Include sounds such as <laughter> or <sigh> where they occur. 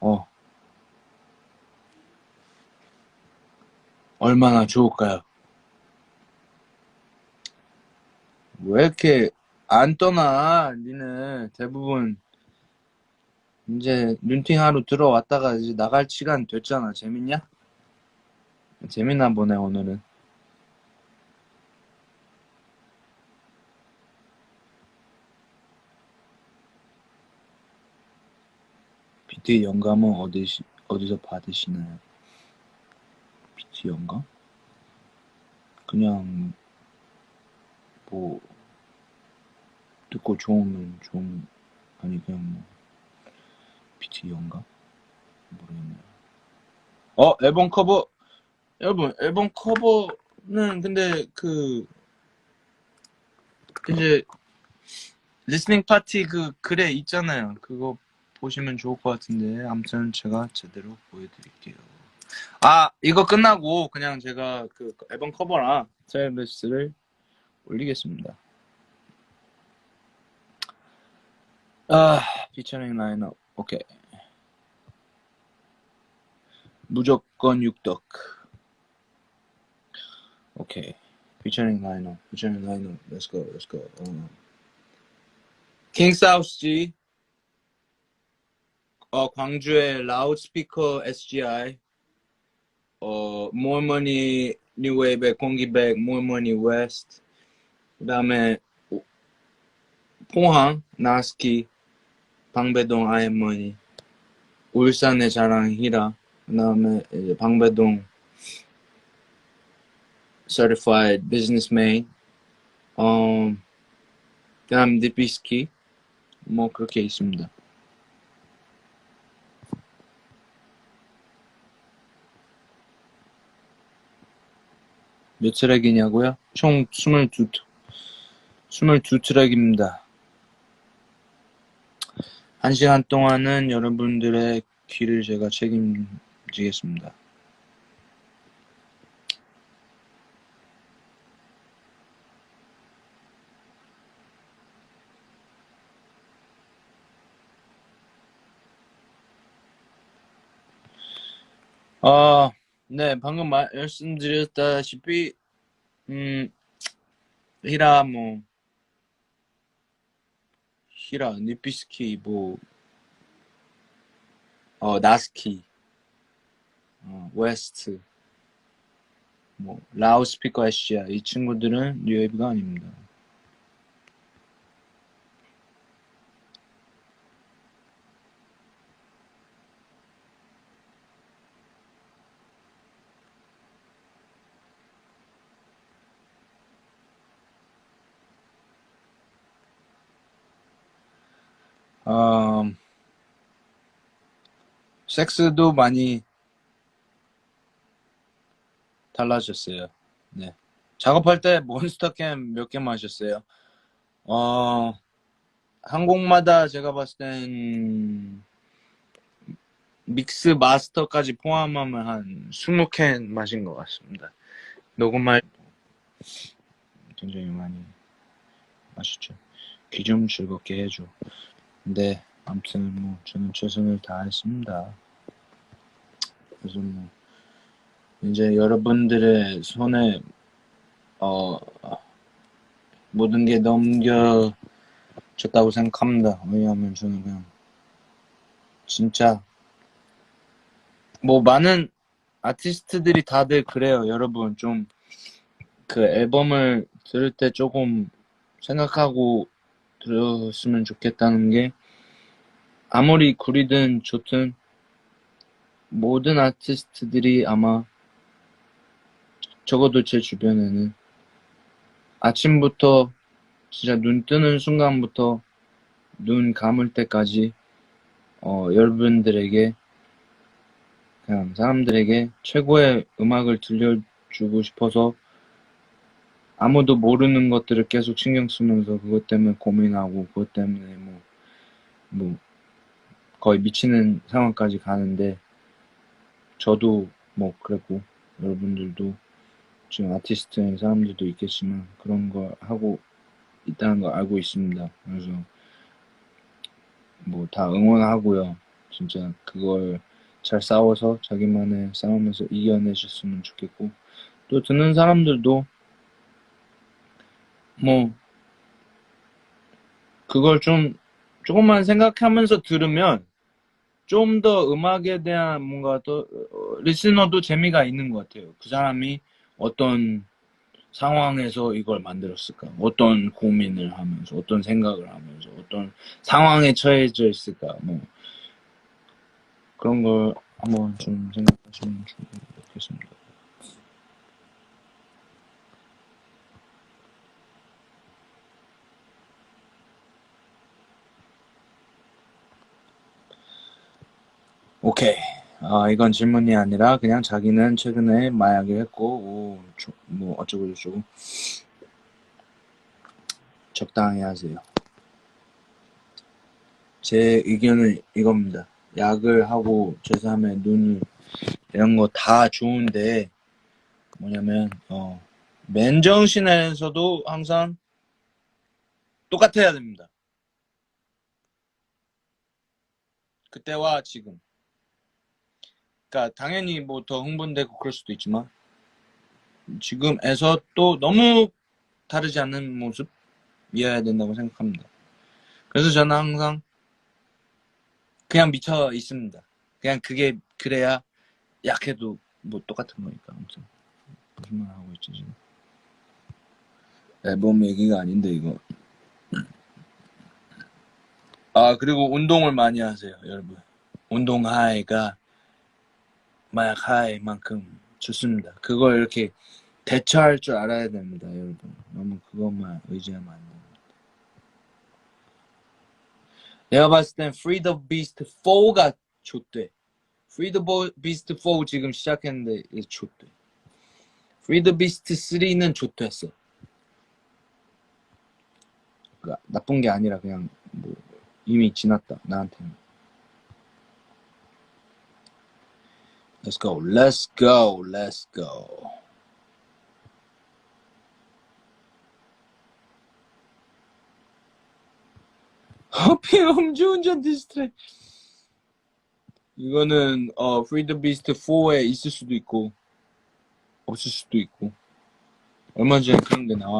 어, 얼마나 좋을까요? 왜 이렇게 안 떠나? 니는 대부분 이제 눈팅하러 들어왔다가 이제 나갈 시간 됐잖아. 재밌냐? 재밌나 보네, 오늘은. 비트 영감은 어디, 어디서 받으시나요? 비트 영감? 그냥, 뭐, 듣고 좋으면 좋은, 아니, 그냥 뭐, 비트 영감? 모르겠네요. 어, 앨범 커버! 여러분, 앨범 커버는 근데 그, 이제, 리스닝 파티 그 글에 있잖아요. 그거 보시면 좋을 것 같은데, 아무튼 제가 제대로 보여드릴게요. 아, 이거 끝나고 그냥 제가 그 앨범 커버랑 서비스를 올리겠습니다. 아, 피처링 라인업, 오케이. 무조건 육덕. 오케이. 피처링 라인업, 피처링 라인업. Let's go, let's go. 어. 킹 사우스 G. 어, 광주의 라우드스피커 SGI. 어, 모어머니 뉴웨이브의 공기백, 모어머니 웨스트. 그 다음에 포항, 나스키, 방배동 아이머니, 울산의 자랑 히라, 그 다음에 방배동 Certified Businessman, 어, 그 다음 디비스키, 뭐 그렇게 있습니다. 몇 트랙이냐고요? 총 22, 22 트랙입니다. 한 시간 동안은 여러분들의 귀를 제가 책임지겠습니다. 아, 네, 방금 말씀드렸다시피, 음, 히라, 뭐, 히라, 니피스키, 뭐, 어, 나스키, 어, 웨스트, 뭐, 라우스피커 애쉬야. 이 친구들은 뉴웨이브가 아닙니다. 어, 섹스도 많이 달라졌어요. 네. 작업할 때 몬스터캠 몇 개 마셨어요? 어, 한 곡마다 제가 봤을 땐 믹스 마스터까지 포함하면 한 20캔 마신 것 같습니다. 녹음할 굉장히 많이 마셨죠. 귀 좀 즐겁게 해줘. 네, 아무튼 뭐 저는 최선을 다했습니다. 그래서 뭐 이제 여러분들의 손에 어 모든 게 넘겨졌다고 생각합니다. 왜냐하면 저는 그냥 진짜 뭐 많은 아티스트들이 다들 그래요. 여러분 좀 그 앨범을 들을 때 조금 생각하고 들었으면 좋겠다는 게 아무리 구리든 좋든 모든 아티스트들이 아마 적어도 제 주변에는 아침부터 진짜 눈 뜨는 순간부터 눈 감을 때까지 어, 여러분들에게 그냥 사람들에게 최고의 음악을 들려주고 싶어서 아무도 모르는 것들을 계속 신경 쓰면서 그것 때문에 고민하고 그것 때문에 뭐, 뭐 거의 미치는 상황까지 가는데 저도 뭐 그랬고 여러분들도 지금 아티스트인 사람들도 있겠지만 그런 걸 하고 있다는 걸 알고 있습니다. 그래서 뭐 다 응원하고요. 진짜 그걸 잘 싸워서 자기만의 싸움에서 이겨내셨으면 좋겠고 또 듣는 사람들도 뭐 그걸 좀 조금만 생각하면서 들으면 좀 더 음악에 대한 뭔가 또 어, 리스너도 재미가 있는 것 같아요. 그 사람이 어떤 상황에서 이걸 만들었을까? 어떤 고민을 하면서, 어떤 생각을 하면서, 어떤 상황에 처해져 있을까? 뭐 그런 걸 한번 좀 생각하시면 좋겠습니다. 오케이. 아, 이건 질문이 아니라 그냥 자기는 최근에 마약을 했고, 오, 저- 뭐 어쩌고 저쩌고. 적당히 하세요. 제 의견은 이겁니다. 약을 하고 죄사함에 눈 이런 거 다 좋은데 뭐냐면 어 맨정신에서도 항상 똑같아야 됩니다. 그때와 지금. 그러니까 당연히 뭐 더 흥분되고 그럴 수도 있지만 지금에서 또 너무 다르지 않는 모습이어야 된다고 생각합니다. 그래서 저는 항상 그냥 미쳐 있습니다. 그냥 그게 그래야 약해도 뭐 똑같은 거니까 아무튼 무슨 말 하고 있지 지금 앨범 얘기가 아닌데 이거 아 그리고 운동을 많이 하세요 여러분 운동 하이가 마약 하이만큼 좋습니다. 그걸 이렇게 대처할 줄 알아야 됩니다 여러분. 너무 그것만 의지하면 안 됩니다. 내가 봤을 땐 Free the Beast 4가 좋대. Free the Beast 4 지금 시작했는데 좋대. Free the Beast 3는 좋댔어. 그 나쁜 게 아니라 그냥 뭐 이미 지났다 나한테는 Let's go. Let's go. Let's go. <laughs> 하필 음주운전 디스트랙. 이거는 어 the Beast 4에 있을 수도 있고 없을 수도 있고. 얼마 전에 그런 게 나왔는데